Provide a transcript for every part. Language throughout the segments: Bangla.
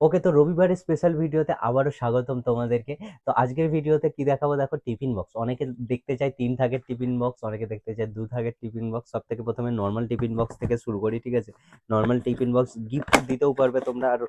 ওকে তো রবিবারের স্পেশাল ভিডিওতে আবারও স্বাগতম তোমাদেরকে। তো আজকের ভিডিওতে কি দেখাবো? দেখো টিফিন বক্স অনেকে দেখতে চায় তিন থাকের টিফিন বক্স অনেকে দেখতে চায় দু থাকের টিফিন বক্স সব থেকে প্রথমে নর্মাল টিফিন বক্স থেকে শুরু করি, ঠিক আছে? নর্মাল টিফিন বক্স গিফট দিতেও পারবে তোমরা আর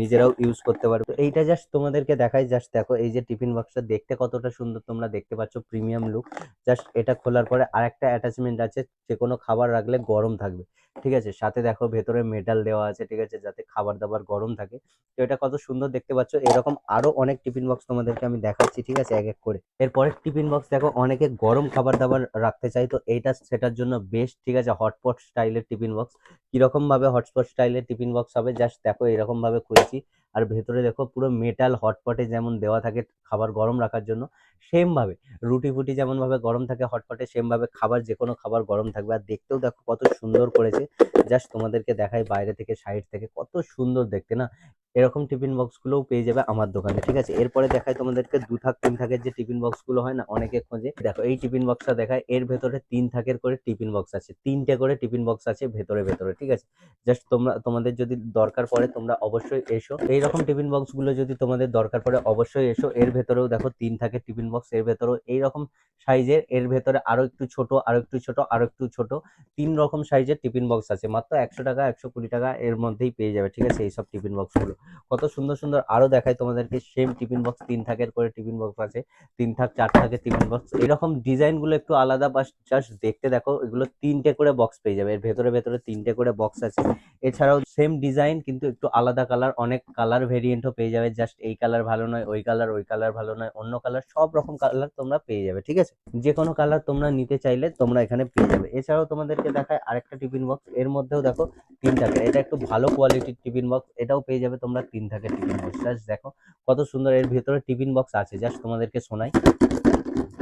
নিজেরাও ইউজ করতে পারবে। এইটা জাস্ট তোমাদেরকে দেখাই জাস্ট দেখো, এই যে টিফিন বক্সটা দেখতে কতটা সুন্দর তোমরা দেখতে পাচ্ছ প্রিমিয়াম লুক জাস্ট এটা খোলার পরে আরেকটা অ্যাটাচমেন্ট আছে যে কোনো খাবার রাখলে গরম থাকবে। ঠিক আছে? সাথে দেখো ভেতরে মেটাল দেওয়া আছে, ঠিক আছে? যাতে খাবার দাবার গরম থাকে। তো এটা কত সুন্দর দেখতে পাচ্ছ। এরকম আরও অনেক টিফিন বক্স তোমাদেরকে আমি দেখাচ্ছি, ঠিক আছে? এক এক করে। এরপরে টিফিন বক্স দেখো, অনেকে গরম খাবার দাবার রাখতে চাই তো এইটা সেটার জন্য বেস্ট ঠিক আছে? হটপট স্টাইলের টিফিন বক্স কীরকম ভাবে হটস্পট স্টাইলের টিফিন বক্স হবে? জাস্ট দেখো এরকম ভাবে খুলেছি আর ভেতরে দেখো পুরো মেটাল হটপটে যেমন দেওয়া থাকে খাবার গরম রাখার জন্য সেমভাবে রুটি ফুটি যেমন ভাবে গরম থাকে হটপটে সেমভাবে খাবার যে কোনো খাবার গরম থাকবে। আর দেখতেও দেখো কত সুন্দর করেছে। জাস্ট তোমাদেরকে দেখাই বাইরে থেকে সাইড থেকে, কত সুন্দর দেখতে না? এরকম টিফিন বক্সগুলোও পেয়ে যাবে আমার দোকানে, ঠিক আছে? এরপরে দেখায় তোমাদেরকে দু থাক, তিন থাকের যে টিফিন বক্সগুলো হয় না, অনেকে খোঁজে। দেখো, এই টিফিন বক্সটা দেখায়, এর ভেতরে তিন থাকের করে টিফিন বক্স আছে, তিনটে করে টিফিন বক্স আছে ভেতরে ভেতরে, ঠিক আছে? জাস্ট তোমরা, তোমাদের যদি দরকার পড়ে, তোমরা অবশ্যই এসো। এইরকম টিফিন বক্সগুলো যদি তোমাদের দরকার পড়ে, অবশ্যই এসো। এর ভেতরেও দেখো, তিন থাকের টিফিন বক্স এর ভেতরেও এইরকম সাইজের, এর ভেতরে আরও একটু ছোট, আরও একটু ছোট, আরও একটু ছোট, তিন রকম সাইজের টিফিন বক্স আছে। মাত্র একশো টাকা, একশো কুড়ি টাকা এর মধ্যেই পেয়ে যাবে, ঠিক আছে? এইসব টিফিন বক্সগুলো কত সুন্দর সুন্দর আরও দেখায় তোমাদেরকে। সেম টিফিন বক্স তিন থাকের করে টিফিন বক্স আছে। তিন থাক, চার থাকের টিফিন বক্স এরকম ডিজাইনগুলো একটু আলাদা বা জাস্ট দেখতে দেখো, এগুলো তিনটে করে বক্স পেয়ে যাবে। এর ভেতরে ভেতরে তিনটে করে বক্স আছে। এছাড়াও সেম ডিজাইন কিন্তু একটু আলাদা কালার অনেক কালার ভেরিয়েন্টও পেয়ে যাবে। জাস্ট এই কালার ভালো নয়, ওই কালার ওই কালার ভালো নয়, অন্য কালার সব রকম কালার তোমরা পেয়ে যাবে, ঠিক আছে? যে কোনো কালার তোমরা নিতে চাইলে তোমরা এখানে পেয়ে যাবে। এছাড়াও তোমাদেরকে দেখায় আরেকটা টিফিন বক্স এর মধ্যেও দেখো, তিন থাকের। এটা একটু ভালো কোয়ালিটির টিফিন বক্স এটাও পেয়ে যাবে তোমরা। তিন থাকে টিফিন বক্স। জাস্ট দেখো কত সুন্দর এর ভেতরে টিফিন বক্স আছে। জাস্ট তোমাদেরকে শোনাই।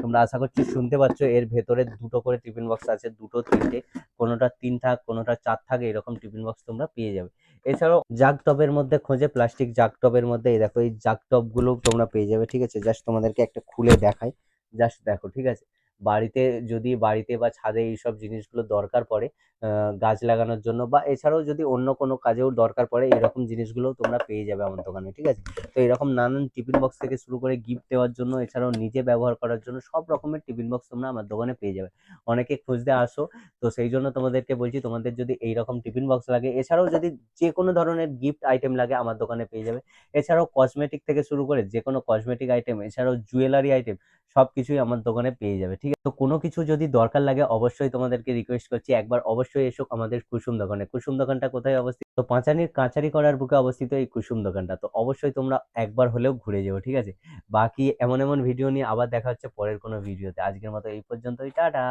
তোমরা আশা করছি শুনতে পাচ্ছ এর ভেতরে দুটো করে টিফিন বক্স আছে, দুটো, তিনটে, কোনোটা তিন থাক কোনোটা চার থাক এরকম টিফিন বক্স তোমরা পেয়ে যাবে। এছাড়াও জাগ টবের মধ্যে খোঁজে, প্লাস্টিক জাগ টবের মধ্যে, এই দেখো এই জাগ টবগুলো তোমরা পেয়ে যাবে, ঠিক আছে? জাস্ট তোমাদেরকে একটা খুলে দেখাই। জাস্ট দেখো, ঠিক আছে? বাড়িতে যদি বাড়িতে বা ছাদে এইসব জিনিসগুলো দরকার পড়ে গাছ লাগানোর জন্য বা এছাড়াও যদি অন্য কোনো কাজেও দরকার পড়ে, এরকম জিনিসগুলো তোমরা পেয়ে যাবে আমার দোকানে, ঠিক আছে? তো এরকম নানান টিফিন বক্স থেকে শুরু করে গিফট দেওয়ার জন্য, এছাড়াও নিজে ব্যবহার করার জন্য সব রকমের টিফিন বক্স তোমরা আমার দোকানে পেয়ে যাবে। অনেকে খুঁজতে আসো, তো সেই জন্য তোমাদেরকে বলছি, তোমাদের যদি এইরকম টিফিন বক্স লাগে, এছাড়াও যদি যে কোনো ধরনের গিফট আইটেম লাগে, আমার দোকানে পেয়ে যাবে। এছাড়াও কসমেটিক থেকে শুরু করে যে কোনো কসমেটিক আইটেম, এছাড়াও জুয়েলারি আইটেম সব কিছুই আমার দোকানে পেয়ে যাবে, ঠিক আছে? তো কোনো কিছু যদি দরকার লাগে, অবশ্যই তোমাদেরকে রিকোয়েস্ট করছি। একবার অবশ্যই এসো আমাদের কুসুম দোকানে। কুসুম দোকানটা কোথায় অবস্থিত? তো পাঁচানির কাঁচারি করার বুকে অবস্থিত এই কুসুম দোকানটা। তো অবশ্যই তোমরা একবার হলেও ঘুরে যাব ঠিক আছে? বাকি এমন এমন ভিডিও নিয়ে আবার দেখা হচ্ছে পরের কোনো ভিডিওতে আজকের মতো এই পর্যন্তই। টাটা!